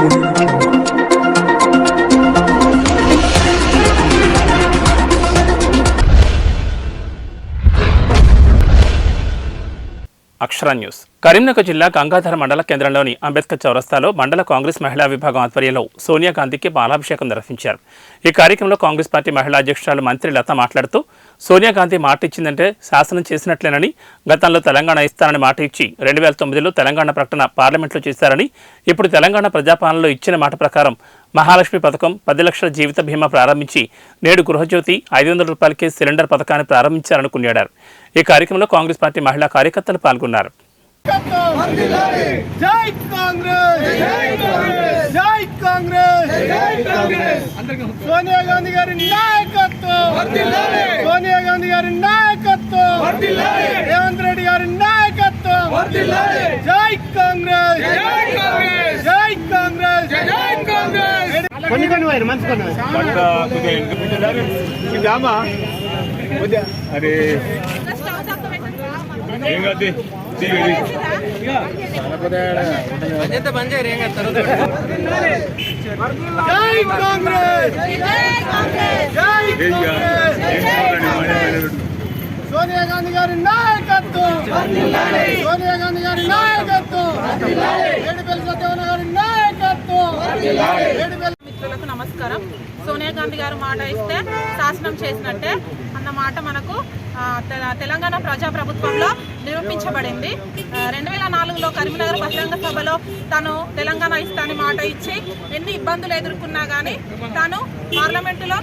Thank you. Akshara news. Karimnagar జిల్లా గంగాధర మండల కేంద్రంలోని అంబేద్కర్ చౌరస్తాలో మండల కాంగ్రెస్ మహిళా విభాగం ఆధ్వర్యంలో సోనియా గాంధీకి పాలాభిషేకం నిర్వహించారు. ఈ కార్యక్రమంలో కాంగ్రెస్ పార్టీ మహిళా అధ్యక్షురాలు మంత్రి లత మాట్లాడుతూ సోనియా గాంధీ మాట ఇచ్చిందంటే శాసనం చేసినట్లేనని గతంలో తెలంగాణ ఇస్తానని మాట ఇచ్చి రెండు వేల తొమ్మిదిలో తెలంగాణ ప్రకటన పార్లమెంట్లో చేశారని ఇప్పుడు తెలంగాణ ప్రజాపాలనలో ఇచ్చిన మాట ప్రకారం మహాలక్ష్మి పథకం పది లక్షల జీవిత బీమా ప్రారంభించి నేడు గృహజ్యోతి ఐదు వందల రూపాయలకే సిలిండర్ పథకాన్ని ప్రారంభించారని కొనియాడారు ఈ కార్యక్రమంలో కాంగ్రెస్ పార్టీ మహిళా కార్యకర్తలు పాల్గొన్నారు. జై కాంగ్రెస్ జై కాంగ్రెస్. జై కాంగ్రెస్ జై కాంగ్రెస్. సోనియా గాంధీ గారి నాయకత్వం. సోనియా గాంధీ గారి నాయకత్వం రేవంత్ రెడ్డి గారి నాయకత్వం జై కాంగ్రెస్ జై కాంగ్రెస్ జై కాంగ్రెస్ జై కాంగ్రెస్ కొన్ని కొన్ని వారు మంచి కొన్ని రామా? అరే. ఏం కాదు జై కాంగ్రెస్! జై కాంగ్రెస్! సోనియా గాంధీ గారి నాయకత్వం! సోనియా గాంధీ గారి నాయకత్వం! ఏడుపల్లి సత్యవన గారి నాయకత్వం! నమస్కారం. సోనియా గాంధీ గారు మాట ఇస్తే శాసనం చేసినట్టే అన్న మాట మనకు తె- తెలంగాణ ప్రజా ప్రభుత్వంలో నిరూపించబడింది. రెండు వేల నాలుగులో కరీంనగర్ బహిరంగ సభలో తను తెలంగాణ ఇస్తాని మాట ఇచ్చి ఎన్ని ఇబ్బందులు ఎదుర్కొన్నా కానీ తాను పార్లమెంటులో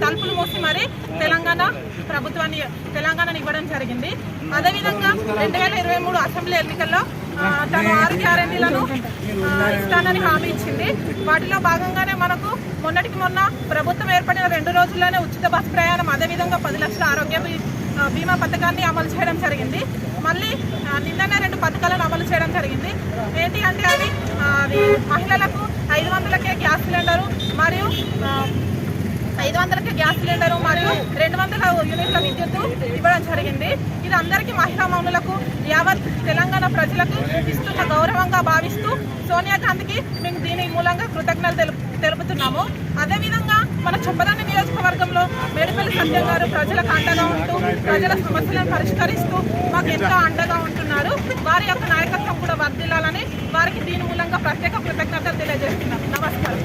తలుపులు మూసి మరి తెలంగాణ ప్రభుత్వాన్ని తెలంగాణను ఇవ్వడం జరిగింది. అదేవిధంగా రెండు వేల ఇరవై మూడు అసెంబ్లీ ఎన్నికల్లో ఆ, తను ఆరు గ్యారంటీలను ఇస్తానని హామీ ఇచ్చింది. వాటిలో భాగంగానే మనకు మొన్నటికి మొన్న ప్రభుత్వం ఏర్పడిన రెండు రోజుల్లోనే ఉచిత బస్ ప్రయాణం అదేవిధంగా పది లక్షల ఆరోగ్య బీమా పథకాన్ని అమలు చేయడం జరిగింది. మళ్ళీ నిన్ననే రెండు పథకాలను అమలు చేయడం జరిగింది. ఏంటి అంటే అది అది మహిళలకు ఐదు వందలకే గ్యాస్ సిలిండరు మరియు ఆ, ఐదు వందలకి గ్యాస్ సిలిండర్ మరియు రెండు వందల యూనిట్ల విద్యుత్ ఇవ్వడం జరిగింది. ఇది అందరికీ మహిళా మౌనులకు యావత్ తెలంగాణ ప్రజలకు ఇస్తున్న గౌరవంగా భావిస్తూ సోనియా గాంధీకి మేము దీని మూలంగా కృతజ్ఞతలు తెలుపు తెలుపుతున్నాము. అదేవిధంగా మన చొప్పదాని నియోజకవర్గంలో మేడిపల్లి సత్యం గారు ప్రజలకు అండగా ఉంటూ ప్రజల సమస్యలను పరిష్కరిస్తూ మాకు ఎంతో అండగా ఉంటున్నారు. వారి యొక్క నాయకత్వం కూడా వర్ధిల్లాలని వారికి దీని మూలంగా ప్రత్యేక కృతజ్ఞతలు తెలియజేస్తున్నాం. నమస్కారం.